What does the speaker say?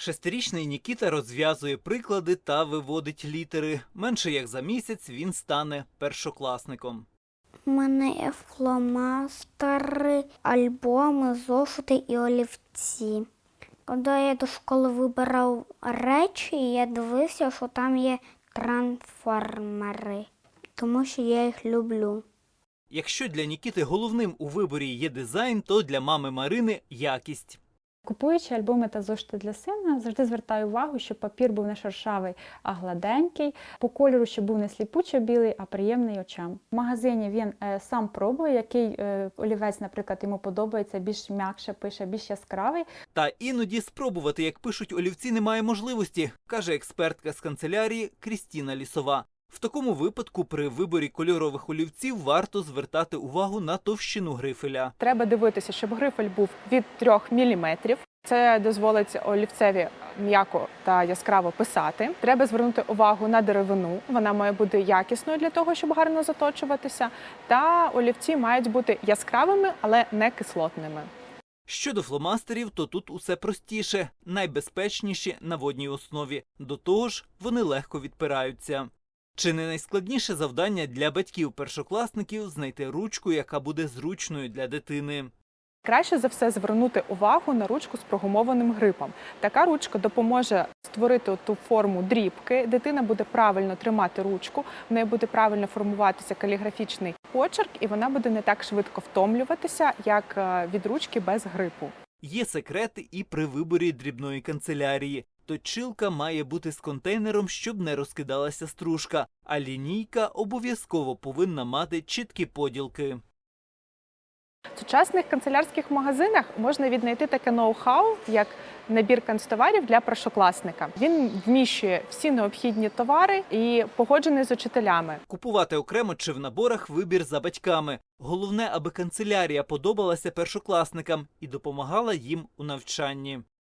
Шестирічний Нікіта розв'язує приклади та виводить літери. Менше як за місяць він стане першокласником. У мене є фломастери, альбоми, зошити і олівці. Коли я до школи вибирав речі, я дивився, що там є трансформери, тому що я їх люблю. Якщо для Нікіти головним у виборі є дизайн, то для мами Марини якість. Купуючи альбоми та зошити для сина, завжди звертаю увагу, щоб папір був не шершавий, а гладенький, по кольору, щоб був не сліпучо білий, а приємний очам. В магазині він е, сам пробує, який е, олівець, наприклад, йому подобається, більш м'якше пише, більш яскравий. Та іноді спробувати, як пишуть олівці, немає можливості, каже експертка з канцелярії Крістіна Лісова. В такому випадку при виборі кольорових олівців варто звертати увагу на товщину грифеля. Треба дивитися, щоб грифель був від 3 мм. Це дозволить олівцеві м'яко та яскраво писати. Треба звернути увагу на деревину. Вона має бути якісною для того, щоб гарно заточуватися. Та олівці мають бути яскравими, але не кислотними. Щодо фломастерів, то тут усе простіше, найбезпечніші на водній основі. До того ж, вони легко відпираються. Чи не найскладніше завдання для батьків-першокласників знайти ручку, яка буде зручною для дитини? Краще за все звернути увагу на ручку з прогумованим грипом. Така ручка допоможе створити ту форму дрібки. Дитина буде правильно тримати ручку, в неї буде правильно формуватися каліграфічний почерк, і вона буде не так швидко втомлюватися, як е, від ручки без грипу. Є секрети і при виборі дрібної канцелярії. Точилка має бути з контейнером, щоб не розкидалася стружка, а лінійка обов'язково повинна мати чіткі поділки. В сучасних канцелярських магазинах можна віднайти таке ноу-хау, як набір канцтоварів для першокласника. Він вміщує всі необхідні товари і погоджений з учителями. Купувати окремо чи в наборах вибір за батьками. Головне, аби канцелярія подобалася першокласникам і допомагала їм у навчанні.